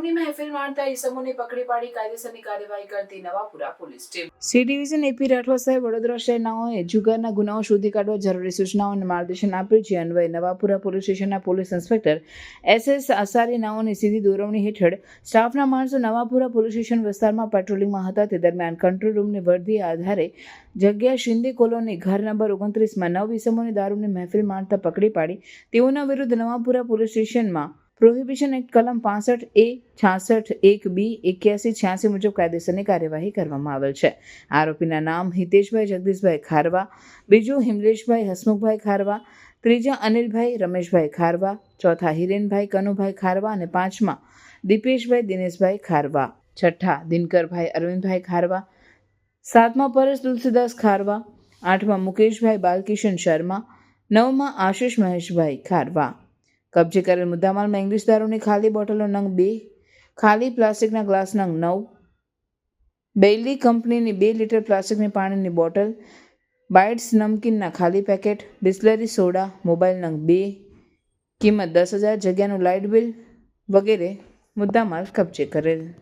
દારૂની મહેફિલ માણતા ઈસમોને પકડી પાડી કાયદેસરની કાર્યવાહી કરતી Navapura police team. C division A P Rathwa સાહેબ, વડોદરા શહેરનાઓએ જુગારના ગુનાઓ શોધી કાઢવા જરૂરી સૂચનાઓ અને માર્ગદર્શન આપ્યું. છે અન્વયે નવાપુરા પોલીસ સ્ટેશનના police inspector S S Asari નાઓની સીધી દોરવણી હેઠળ સ્ટાફના માણસો નવાપુરા પોલીસ સ્ટેશન વિસ્તારમાં પેટ્રોલિંગમાં હતા. તે દરમિયાન કંટ્રોલ રૂમની વર્ધી આધારે જગ્યા શિંદે કોલોની ઘર નંબર ઓગણત્રીસમાં નવ ઈસમોને દારૂની મહેફિલ માણતા પકડી પાડી. તેઓના વિરુદ્ધ નવાપુરા પોલીસ સ્ટેશનમાં પ્રોહિબિશન એક્ટ કલમ પાસઠ એ, છાસઠ એક બી, એક્યાસી, છ્યાસી મુજબ કાયદેસરની કાર્યવાહી કરવામાં આવેલ છે. આરોપીના નામ હિતેશભાઈ, જગદીશભાઈ ખારવા, બીજું હિમલેશભાઈ, હસમુખભાઈ ખારવા, ત્રીજા અનિલભાઈ, રમેશભાઈ ખારવા, ચોથા હિરેનભાઈ, કનુભાઈ ખારવા અને પાંચમા દીપેશભાઈ, દિનેશભાઈ ખારવા. છઠ્ઠા દિનકરભાઈ, અરવિંદભાઈ ખારવા. સાતમા પરેશ તુલસીદાસ ખારવા. આઠમા મુકેશભાઈ બાલકિશન શર્મા. નવમાં આશિષ મહેશભાઈ ખારવા. કબજે કરેલ મુદ્દામાલમાં ઇંગ્લિશ દારૂની ખાલી બોટલો નંગ બે, ખાલી પ્લાસ્ટિકના ગ્લાસ નંગ નવ બેઇલી કંપનીની બે લીટર પ્લાસ્ટિકની પાણીની બોટલ, બાઇટ્સ નમકીનના ખાલી પેકેટ, બિસ્લરી સોડા, મોબાઈલ નંગ બે, કિંમત દસ હજાર, જગ્યાનું લાઇટ બિલ વગેરે મુદ્દામાલ કબજે કરેલ.